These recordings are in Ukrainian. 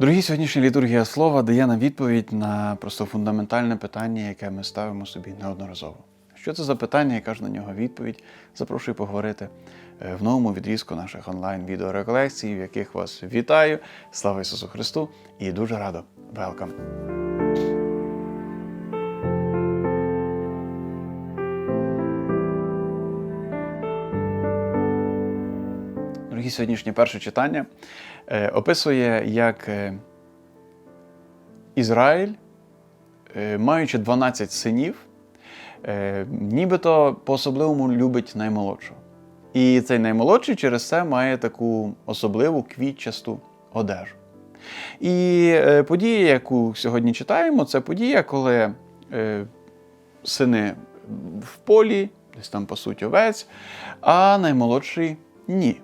Дорогі, сьогоднішня літургія слова дає нам відповідь на просто фундаментальне питання, яке ми ставимо собі неодноразово. Що це за питання, яка ж на нього відповідь? Запрошую поговорити е, в новому відрізку наших онлайн-відеореколекцій, в яких вас вітаю. Слава Ісусу Христу! І дуже радо. Велкам! Дорогі, сьогоднішнє перше читання е, описує, як е, Ізраїль, е, маючи 12 синів, нібито по-особливому любить наймолодшого. І цей наймолодший через це має таку особливу квітчасту одежу. І подія, яку сьогодні читаємо, це подія, коли сини в полі, десь там пасуть овець, а наймолодший ні.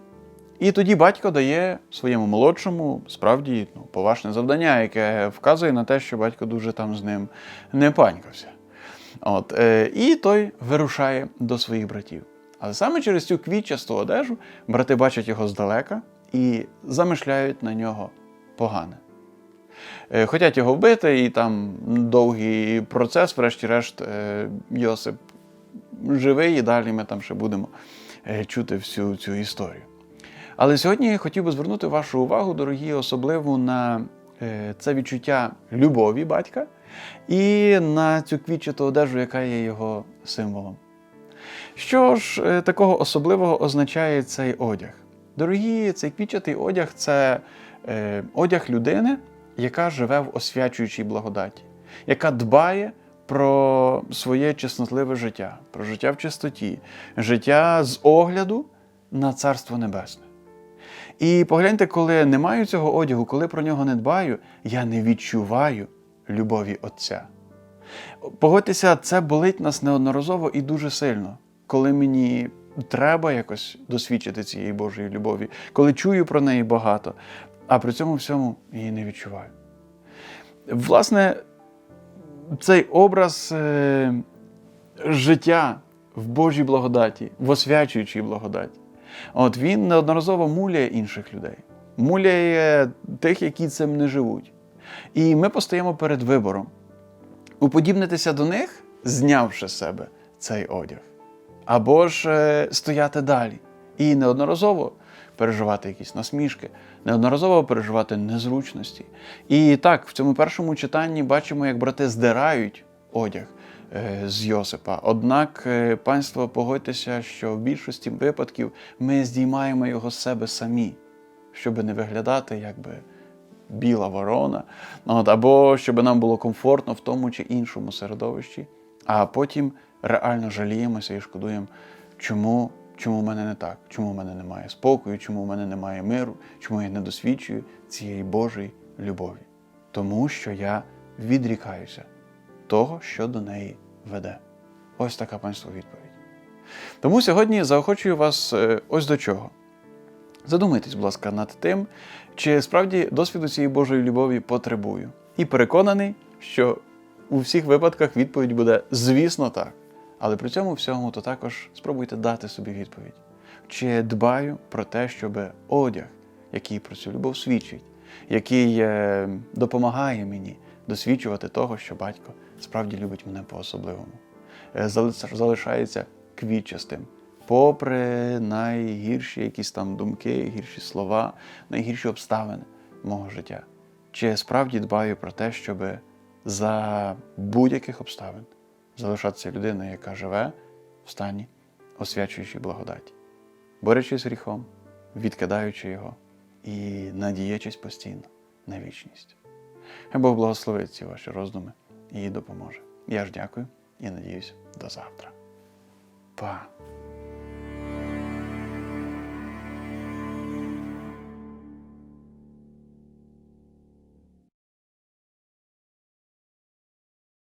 І тоді батько дає своєму молодшому справді ну, поважне завдання, яке вказує на те, що батько дуже там з ним не панькався. От, е, і той вирушає до своїх братів. Але саме через цю квітчасту одежу брати бачать його здалека і замишляють на нього погане. Е, Хотять його вбити, і там довгий процес, врешті-решт, е, Йосип живий, і далі ми там ще будемо е, чути всю цю історію. Але сьогодні я хотів би звернути вашу увагу, дорогі, особливо на е, це відчуття любові батька і на цю квітчату одежу, яка є його символом. Що ж е, такого особливого означає цей одяг? Дорогі, цей квітчатий одяг це е, одяг людини, яка живе в освячуючій благодаті, яка дбає про своє чеснотливе життя, про життя в чистоті, життя з огляду на Царство Небесне. І погляньте, коли не маю цього одягу, коли про нього не дбаю, я не відчуваю любові Отця. Погодьтеся, це болить нас неодноразово і дуже сильно, коли мені треба якось досвідчити цієї Божої любові, коли чую про неї багато, а при цьому всьому її не відчуваю. Власне, цей образ е, життя в Божій благодаті, в освячуючій благодаті. От він неодноразово муляє інших людей, муляє тих, які цим не живуть. І ми постаємо перед вибором уподібнитися до них, знявши себе цей одяг, або ж е, стояти далі і неодноразово переживати якісь насмішки, неодноразово переживати незручності. І так, в цьому першому читанні бачимо, як брати здирають одяг з Йосипа. Однак, е, панство, погодьтеся, що в більшості випадків ми здіймаємо його з себе самі, щоб не виглядати якби біла ворона, от, або щоб нам було комфортно в тому чи іншому середовищі, а потім реально жаліємося і шкодуємо, чому, чому в мене не так, чому в мене немає спокою, чому в мене немає миру, чому я не досвідчую цієї Божої любові. Тому що я відрікаюся того, що до неї веде. Ось така панство відповідь. Тому сьогодні заохочую вас е, ось до чого. Задумайтесь, будь ласка, над тим, чи справді досвіду цієї Божої любові потребую. І переконаний, що у всіх випадках відповідь буде звісно так. Але при цьому всьому то також спробуйте дати собі відповідь. Чи дбаю про те, щоб одяг, який про цю любов свідчить, який е, допомагає мені досвідчувати того, що батько справді любить мене по-особливому, е, зали- залишається квітчастим, попри найгірші якісь там думки, гірші слова, найгірші обставини мого життя. Чи я справді дбаю про те, щоб за будь-яких обставин залишатися людиною, яка живе в стані освячуючої благодаті, борючись з гріхом, відкидаючи його і надіячись постійно на вічність. Хай Бог благословить ці ваші роздуми і допоможе. Я ж дякую і надіюсь до завтра. Па!